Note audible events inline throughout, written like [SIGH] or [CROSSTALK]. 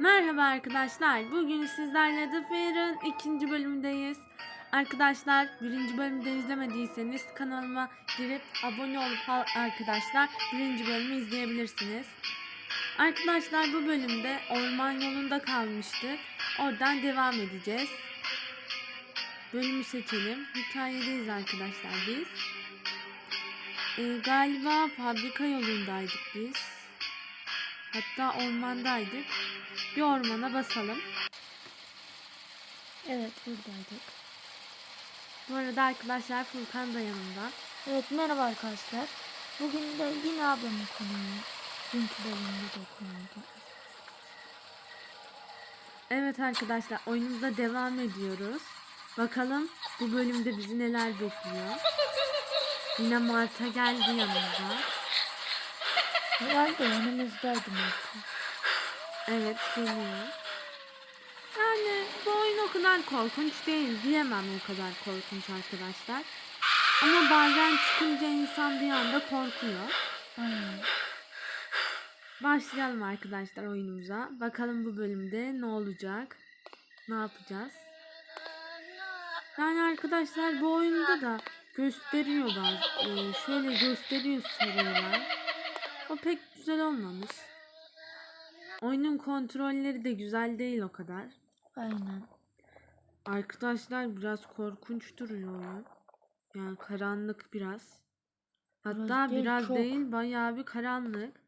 Merhaba arkadaşlar. Bugün sizlerle The Fair'ın ikinci bölümündeyiz. Arkadaşlar birinci bölümde izlemediyseniz kanalıma girip abone olup arkadaşlar birinci bölümü izleyebilirsiniz. Arkadaşlar bu bölümde orman yolunda kalmıştık. Oradan devam edeceğiz. Bölümü seçelim. Hikayedeyiz arkadaşlar biz. Ee, galiba fabrika yolundaydık biz. Hatta ormandaydık. Bir ormana basalım. Evet buradaydık. Bu arada arkadaşlar Furkan da yanımda. Evet merhaba arkadaşlar. Bugün de yine ablamın konuyu. Dünkü bölümde de konuydu. Evet arkadaşlar oyunumuza devam ediyoruz. Bakalım bu bölümde bizi neler bekliyor. Yine Marta geldi yanımıza. Herhalde yanımızdaydı Marta. Evet geliyor. Yani bu oyun o kadar korkunç değil diyemem o kadar korkunç arkadaşlar. Ama bazen çıkınca insan bir anda korkuyor. Aynen. Başlayalım arkadaşlar oyunumuza. Bakalım bu bölümde ne olacak? Ne yapacağız? Yani arkadaşlar bu oyunda da gösteriyor bazı. e, şöyle gösteriyor seriler. O pek güzel olmamış. Oyunun kontrolleri de güzel değil o kadar. Aynen. Arkadaşlar biraz korkunç duruyor. Yani karanlık biraz. Hatta Biraz değil, biraz çok. değil bayağı bir karanlık.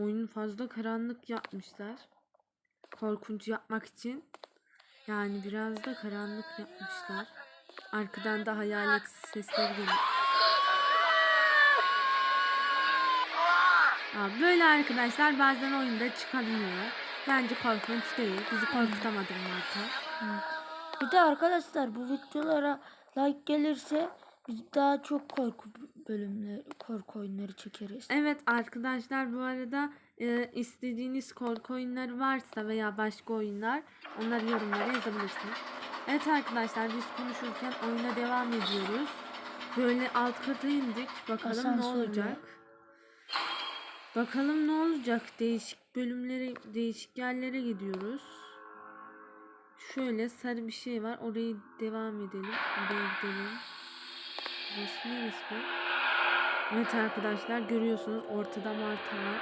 Oyunu fazla karanlık yapmışlar. Korkunç yapmak için. Yani biraz da karanlık yapmışlar. Arkadan da hayalet sesleri geliyor. Aa, böyle arkadaşlar bazen oyunda çıkabiliyor. Bence korkunç değil. Bizi korkutamadı Marta. Evet. Bir de arkadaşlar bu videolara like gelirse biz daha çok korku bölümleri, korku oyunları çekeriz. Evet arkadaşlar bu arada e, istediğiniz korku oyunları varsa veya başka oyunlar onları yorumlara yazabilirsiniz. Evet arkadaşlar biz konuşurken oyuna devam ediyoruz. Böyle alt kata indik. Bakalım ne Asansörle. olacak. Bakalım ne olacak. Değişik bölümlere, değişik yerlere gidiyoruz. Şöyle sarı bir şey var. Orayı devam edelim. Oraya gidelim. Burası neresi? Evet arkadaşlar görüyorsunuz ortada Marta var.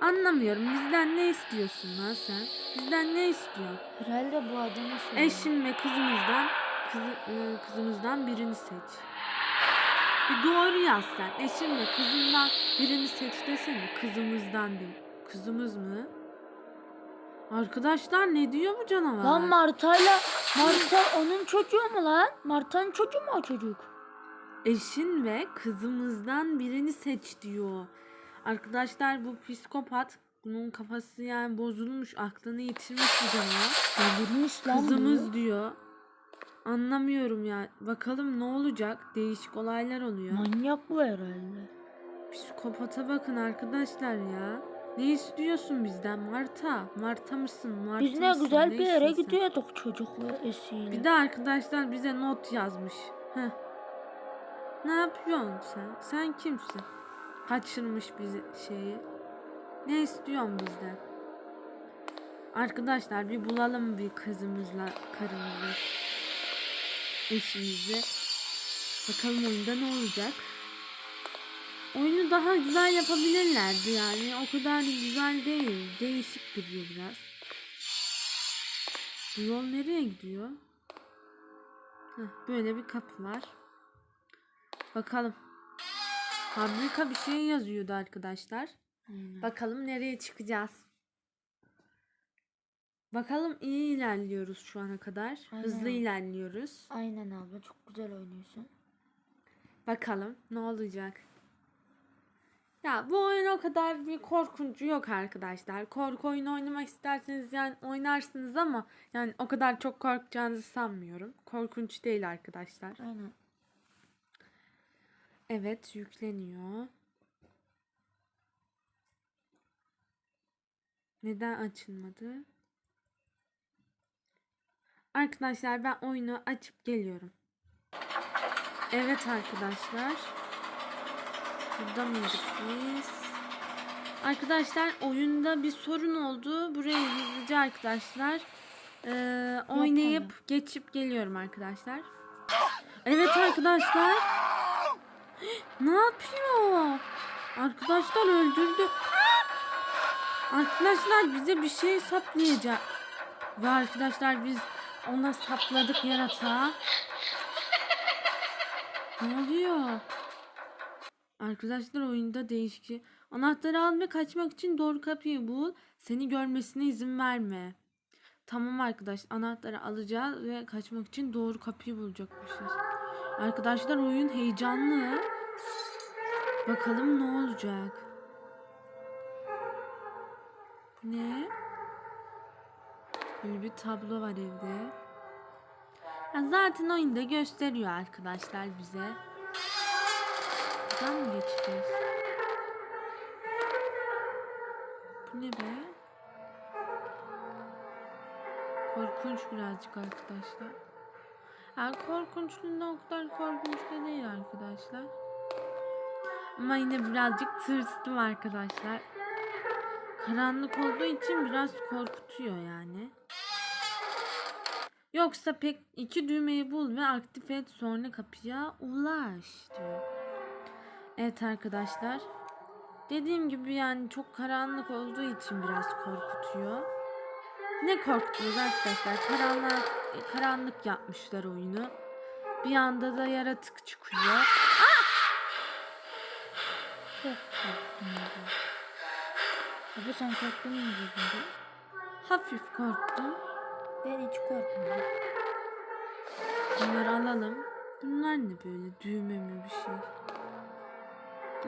Anlamıyorum bizden ne istiyorsun lan sen? Bizden ne istiyorsun? Herhalde bu adamı şey. Eşim ve kızımızdan kızı, e, kızımızdan birini seç. Bir doğru yaz sen. Eşim ve kızımdan birini seç desene. Kızımızdan de. Kızımız mı? Arkadaşlar ne diyor bu canavar? Lan Marta'yla Marta onun çocuğu mu lan? Marta'nın çocuğu mu o çocuk? Eşin ve kızımızdan birini seç diyor. Arkadaşlar bu psikopat. Bunun kafası yani bozulmuş. Aklını yitirmiş bu canavar. Kızımız diyor. Anlamıyorum ya. Bakalım ne olacak? Değişik olaylar oluyor. Manyak bu herhalde. Psikopata bakın arkadaşlar ya. Ne istiyorsun bizden Marta? Marta mısın? Marta Biz ne mısın? güzel bir yere istiyorsun? gidiyorduk çocukla esiyle. Bir de arkadaşlar bize not yazmış. Heh. Ne yapıyorsun sen? Sen kimsin? Kaçırmış bizi şeyi. Ne istiyorsun bizden? Arkadaşlar bir bulalım bir kızımızla karımızı. Eşimizi. Bakalım oyunda ne olacak? Oyunu daha güzel yapabilirlerdi yani. O kadar da güzel değil. Değişik duruyor biraz. Bu yol nereye gidiyor? Heh, böyle bir kapı var. Bakalım. Fabrika bir şey yazıyordu arkadaşlar. Aynen. Bakalım nereye çıkacağız. Bakalım iyi ilerliyoruz şu ana kadar. Hızlı Aynen. ilerliyoruz. Aynen abla çok güzel oynuyorsun. Bakalım ne olacak. Ya bu oyun o kadar bir korkuncu yok arkadaşlar. Korku oyunu oynamak isterseniz yani oynarsınız ama yani o kadar çok korkacağınızı sanmıyorum. Korkunç değil arkadaşlar. Aynen. Evet yükleniyor. Neden açılmadı? Arkadaşlar ben oyunu açıp geliyorum. Evet arkadaşlar. Burada mıydık biz? Arkadaşlar oyunda bir sorun oldu. Burayı hızlıca arkadaşlar eee, oynayıp geçip geliyorum arkadaşlar. Evet arkadaşlar. [GASPS] Ne yapıyor? Arkadaşlar öldürdü. Arkadaşlar bize bir şey saplayacak. Ve arkadaşlar biz ona sapladık yaratığa. Ne oluyor? Arkadaşlar oyunda değişik. Anahtarı al ve kaçmak için doğru kapıyı bul. Seni görmesine izin verme. Tamam arkadaş anahtarı alacağız ve kaçmak için doğru kapıyı bulacakmışız. Arkadaşlar oyun heyecanlı. Bakalım ne olacak. Ne? Böyle bir tablo var evde. Ya zaten oyunda gösteriyor arkadaşlar bize. Buradan mı geçeceğiz? Bu ne be? Korkunç birazcık arkadaşlar. Yani korkunçluğunda o kadar korkunç da değil arkadaşlar. Ama yine birazcık tırstım arkadaşlar. Karanlık olduğu için biraz korkutuyor yani. Yoksa pek iki düğmeyi bul ve aktif et sonra kapıya ulaş diyor. Evet arkadaşlar. Dediğim gibi yani çok karanlık olduğu için biraz korkutuyor. Ne korktunuz arkadaşlar? Karanlık, karanlık yapmışlar oyunu. Bir anda da yaratık çıkıyor. Çok korktum. Abi. Sen korktun mu dedin? Hafif korktum. Ben hiç korkmadım. Bunları alalım. Bunlar ne böyle düğme mi bir şey?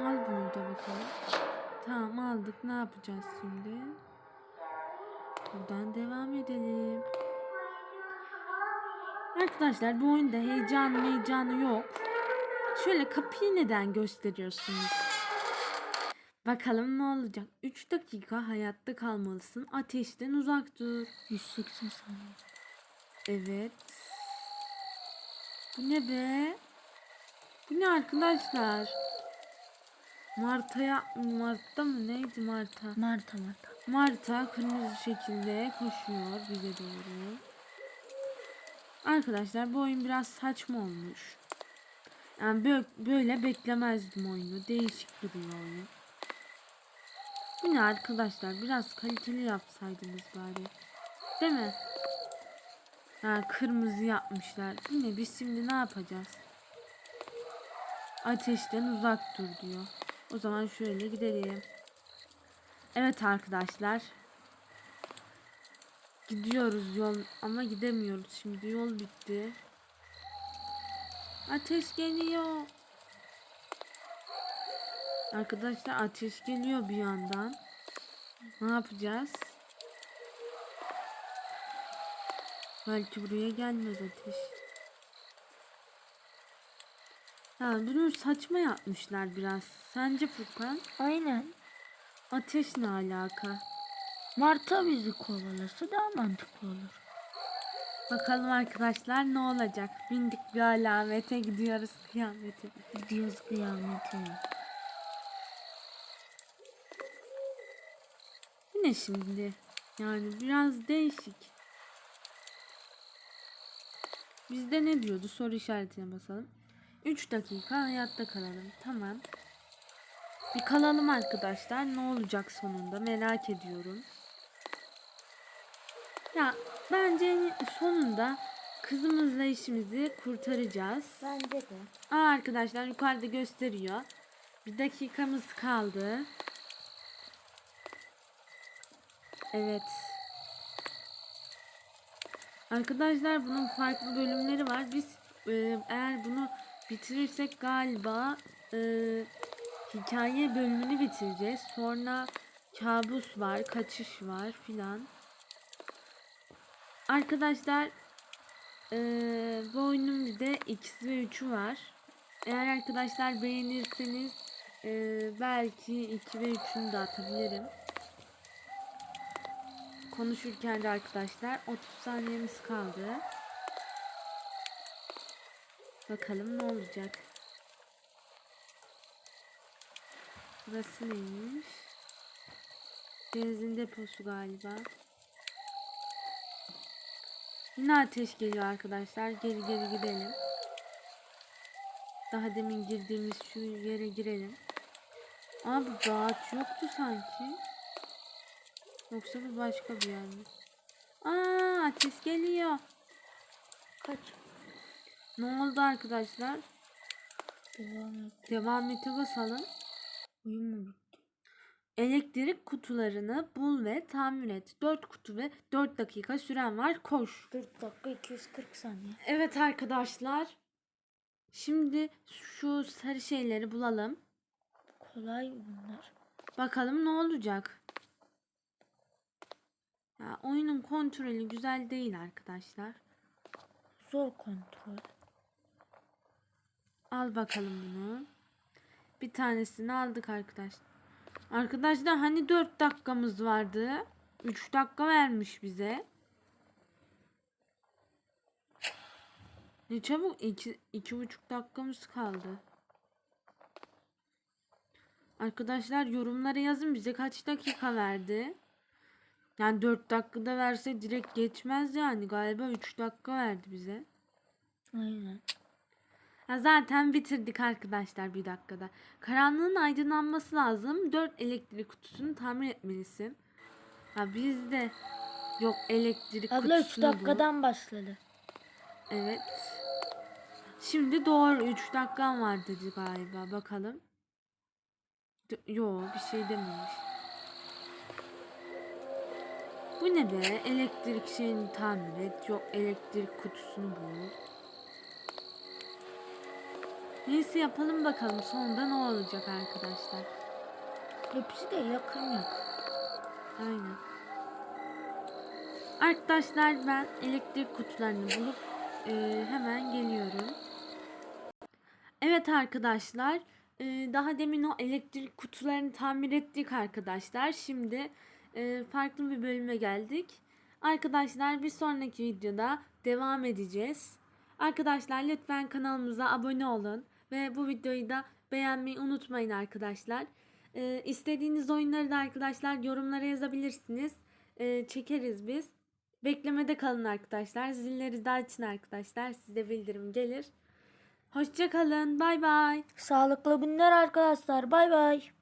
Al bunu da bakalım. Tamam aldık. Ne yapacağız şimdi? Buradan devam edelim. Arkadaşlar bu oyunda heyecan heyecanı yok. Şöyle kapıyı neden gösteriyorsunuz? Bakalım ne olacak? 3 dakika hayatta kalmalısın. Ateşten uzak dur. 180 saniye. Evet. Bu ne be? Bu ne arkadaşlar? Marta'ya Mart'ta mı neydi Marta? Marta Marta. Marta kırmızı şekilde koşuyor bize doğru. Arkadaşlar bu oyun biraz saçma olmuş. Yani böyle, beklemezdim oyunu. Değişik duruyor oyun. Bu ne arkadaşlar? Biraz kaliteli yapsaydınız bari. Değil mi? Ha, kırmızı yapmışlar. Bu ne? Biz şimdi ne yapacağız? Ateşten uzak dur diyor. O zaman şöyle gidelim. Evet arkadaşlar. Gidiyoruz yol ama gidemiyoruz şimdi yol bitti. Ateş geliyor. Arkadaşlar ateş geliyor bir yandan. Ne yapacağız? Belki buraya gelmez ateş. Ha, bunu saçma yapmışlar biraz. Sence Furkan? Aynen. Ateş ne alaka? Marta bizi kovalasa daha mantıklı olur. Bakalım arkadaşlar ne olacak? Bindik bir alamete gidiyoruz kıyamete. Gidiyoruz kıyamete. Ne şimdi? Yani biraz değişik. Bizde ne diyordu? Soru işaretine basalım. 3 dakika hayatta kalalım. Tamam. Bir kalalım arkadaşlar. Ne olacak sonunda merak ediyorum. Ya bence sonunda kızımızla işimizi kurtaracağız. Bence de. Aa arkadaşlar yukarıda gösteriyor. Bir dakikamız kaldı. Evet. Arkadaşlar bunun farklı bölümleri var. Biz e, eğer bunu bitirirsek galiba e, hikaye bölümünü bitireceğiz. Sonra kabus var, kaçış var filan. Arkadaşlar e, bu oyunun bir de X'i ve 3'ü var. Eğer arkadaşlar beğenirseniz e, belki 2 ve 3'ünü de atabilirim. Konuşurken de arkadaşlar 30 saniyemiz kaldı. Bakalım ne olacak. Burası neymiş? Benzin deposu galiba. Yine ateş geliyor arkadaşlar. Geri geri gidelim. Daha demin girdiğimiz şu yere girelim. Abi ağaç yoktu sanki. Yoksa bu başka bir yer mi? Aa ateş geliyor. Kaç. Ne oldu arkadaşlar? Devam et. Devam ete basalım. Oyun mu bitti? Elektrik kutularını bul ve tamir et. 4 kutu ve 4 dakika süren var. Koş. 4 dakika 240 saniye. Evet arkadaşlar. Şimdi şu sarı şeyleri bulalım. Kolay bunlar. Bakalım ne olacak. Ya oyunun kontrolü güzel değil arkadaşlar. Zor kontrol. Al bakalım bunu. Bir tanesini aldık arkadaşlar. Arkadaşlar hani 4 dakikamız vardı. 3 dakika vermiş bize. Ne çabuk 2 iki, buçuk dakikamız kaldı. Arkadaşlar yorumlara yazın bize kaç dakika verdi. Yani 4 dakikada verse direkt geçmez yani. Galiba 3 dakika verdi bize. Aynen. Ya zaten bitirdik arkadaşlar bir dakikada. Karanlığın aydınlanması lazım. 4 elektrik kutusunu tamir etmelisin. Ha bizde yok elektrik Abla 3 kutusunu bul. dakikadan başladı. Evet. Şimdi doğru 3 dakikan var dedi galiba. Bakalım. Yo bir şey dememiş. Bu ne be? Elektrik şeyini tamir et. Yok elektrik kutusunu bul. Neyse yapalım bakalım sonunda ne olacak arkadaşlar. Hepsi de yakın yakın. Aynen. Arkadaşlar ben elektrik kutularını bulup e, hemen geliyorum. Evet arkadaşlar e, daha demin o elektrik kutularını tamir ettik arkadaşlar. Şimdi e, farklı bir bölüme geldik. Arkadaşlar bir sonraki videoda devam edeceğiz. Arkadaşlar lütfen kanalımıza abone olun ve bu videoyu da beğenmeyi unutmayın arkadaşlar. Ee, istediğiniz oyunları da arkadaşlar yorumlara yazabilirsiniz. Ee, çekeriz biz. Beklemede kalın arkadaşlar. Zilleri de açın arkadaşlar. Size bildirim gelir. Hoşça kalın. Bay bay. Sağlıklı günler arkadaşlar. Bay bay.